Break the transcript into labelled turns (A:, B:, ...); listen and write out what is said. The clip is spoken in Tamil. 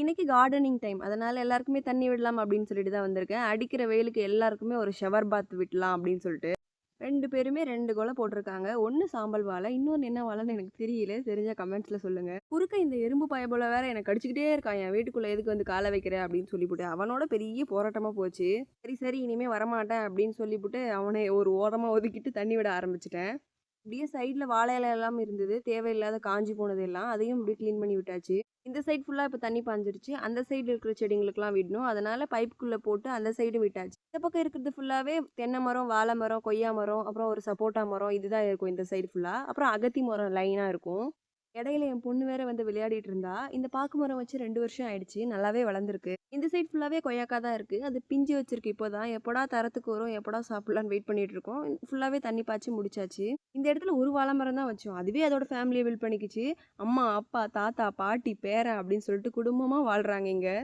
A: இன்றைக்கி கார்டனிங் டைம் அதனால் எல்லாருக்குமே தண்ணி விடலாம் அப்படின்னு சொல்லிட்டு தான் வந்திருக்கேன். அடிக்கிற வெயிலுக்கு எல்லாருக்குமே ஒரு ஷவர் பாத் விடலாம் அப்படின்னு சொல்லிட்டு. ரெண்டு பேருமே ரெண்டு கொலை போட்டிருக்காங்க. ஒன்று சாம்பல் வாழை இன்னொன்று என்ன வாழைன்னு எனக்கு தெரியல. தெரிஞ்ச கமெண்ட்ஸில் சொல்லுங்கள் குறுக்க இந்த எறும்பு பாய போல வேற எனக்கு கடிச்சிக்கிட்டே இருக்கான் என் வீட்டுக்குள்ளே எதுக்கு வந்து காலை வைக்கிற அப்படின்னு சொல்லிவிட்டு அவனோட பெரிய போராட்டமாக போச்சு. சரி சரி இனிமேல் வரமாட்டேன் அப்படின்னு சொல்லிவிட்டு அவனை ஒரு ஓரமாக ஒதுக்கிட்டு தண்ணி விட ஆரம்பிச்சிட்டேன். இப்படியே சைடில் வாழை இலை எல்லாம் இருந்தது. தேவையில்லாத காஞ்சி போனது எல்லாம் அதையும் இப்படி க்ளீன் பண்ணி விட்டாச்சு. இந்த சைடு ஃபுல்லாக இப்போ தண்ணி பாஞ்சிருச்சு. அந்த சைடு இருக்கிற செடிங்களுக்குலாம் விடணும். அதனால் பைப்புக்குள்ளே போட்டு அந்த சைடும் விட்டாச்சு. இந்த பக்கம் இருக்கிறது ஃபுல்லாகவே தென்னை மரம் வாழை மரம் கொய்யா மரம் அப்புறம் ஒரு சப்போட்டா மரம் இதுதான் இருக்கும் இந்த சைடு ஃபுல்லாக அப்புறம் அகத்தி மரம் லைனாக இருக்கும். இடையில என் பொண்ணு வேற வந்து விளையாடிட்டு இருந்தா இந்த பாக்கு மரம் வச்சு ரெண்டு வருஷம் ஆயிடுச்சு நல்லாவே வளர்ந்துருக்கு. இந்த சைட் ஃபுல்லாகவே கொய்யாக்கா தான் இருக்கு. அது பிஞ்சு வச்சிருக்கு இப்போதான். எப்படா தரத்துக்கு வரும் எப்படா சாப்பிடலான்னு வெயிட் பண்ணிட்டு இருக்கோம் ஃபுல்லாகவே தண்ணி பாய்ச்சி முடிச்சாச்சு. இந்த இடத்துல ஒரு வாழை மரம் தான் வச்சோம். அதுவே அதோட ஃபேமிலியை பில்ட் பண்ணிக்கிச்சு. அம்மா அப்பா தாத்தா பாட்டி பேரன் அப்படின்னு சொல்லிட்டு குடும்பமாக வாழ்றாங்க இங்கே.